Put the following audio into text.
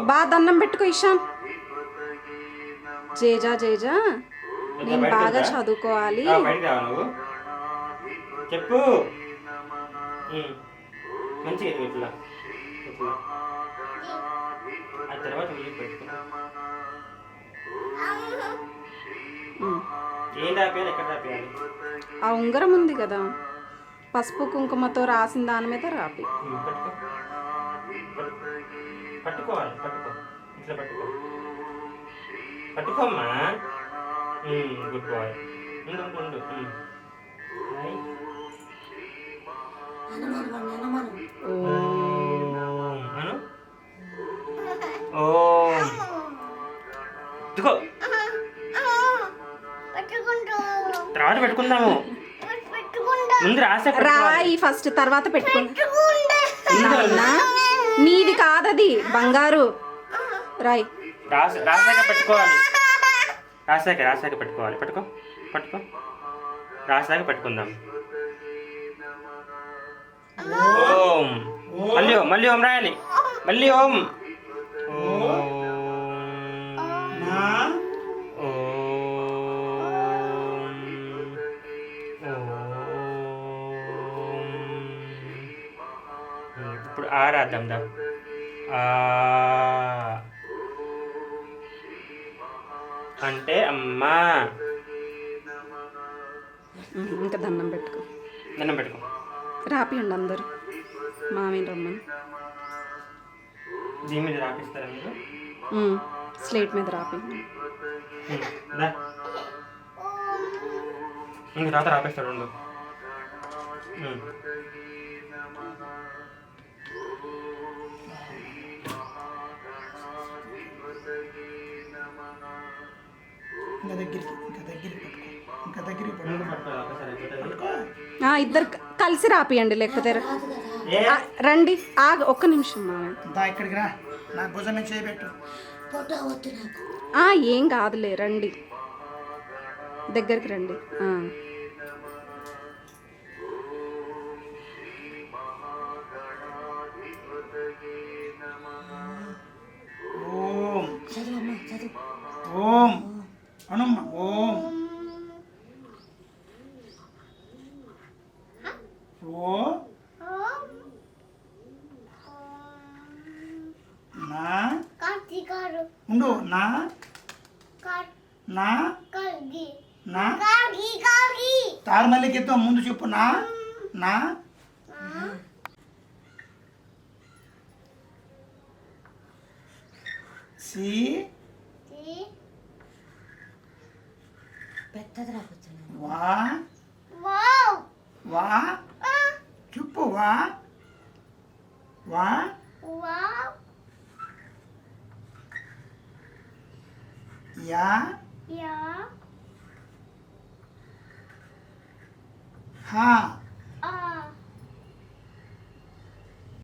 బా దండం పెట్టుకో ఇషాన్. జేజా జేజా నేను బాగా? చదువుకోవాలి. చెప్పు. ఉమ్. మంచిగా ఎదుగు ఇట్లా. ఇట్లా. ఆ తర్వాత ఆ ఉంగరం ఉంది కదా. పసుపు కుంకుమతో రాసిన దాని మీద రాపి. పట్టుకోవాలి పట్టుకో. ఇట్లా పట్టుకో. పట్టుకోమ్మా. గుడ్ బాయ్ ఉండు అను. ఓం. ఇదిగో తర్వాత పెట్టుకుందాము. ముందు రాసే రాయి ఫస్ట్ తర్వాత నాన్నా నీది కాదది బంగారు. రాయి. రాస రాసాక పెట్టుకోవాలి. రాసాక రాసాక పెట్టుకోవాలి. పట్టుకో పట్టుకో. రాసాక పెట్టుకుందాం. ఓం. మళ్ళీ ఓం మళ్ళీ ఓం రాయాలి. మళ్ళీ ఓం. ఇప్పుడు ఆ రాద్దాం దా అంటే అమ్మా. ఇంకా దండం పెట్టుకో. దండం పెట్టుకో. రాపియండి అందరు. మామయ్య రమ్మని. దీని మీద రాపిస్తారా మీరు? స్లేట్ మీద రాపి. తర్వాత రాపిస్తాడు. ఇంకా దగ్గరికి ఇంకా దగ్గరికి పట్టుకో ఇంకా దగ్గరికి ముందు పట్టుకో పట్టుకో, ఒకసారి అయిపోతుంది. పట్టుకో. ఆ, ఇద్దరు కలిసి రాపియండి లేకపోతే? ఆ, రండి ఆగ ఒక్క నిమిషం మామయ్య దా ఇక్కడికి రా నా భుజం మీద చేయబెట్టు ఆ, ఏం కాదులే రండి. దగ్గరికి రండి. ఓం ఓ నా ఉండు నా నా నా తారు మళ్ళీకెత్తాం ముందు చెప్పు నా నా సి 뱉어더라고 저는. 와? 와우. 와? 아! 주뽀 와? 와? 와우. 야? 야. 하?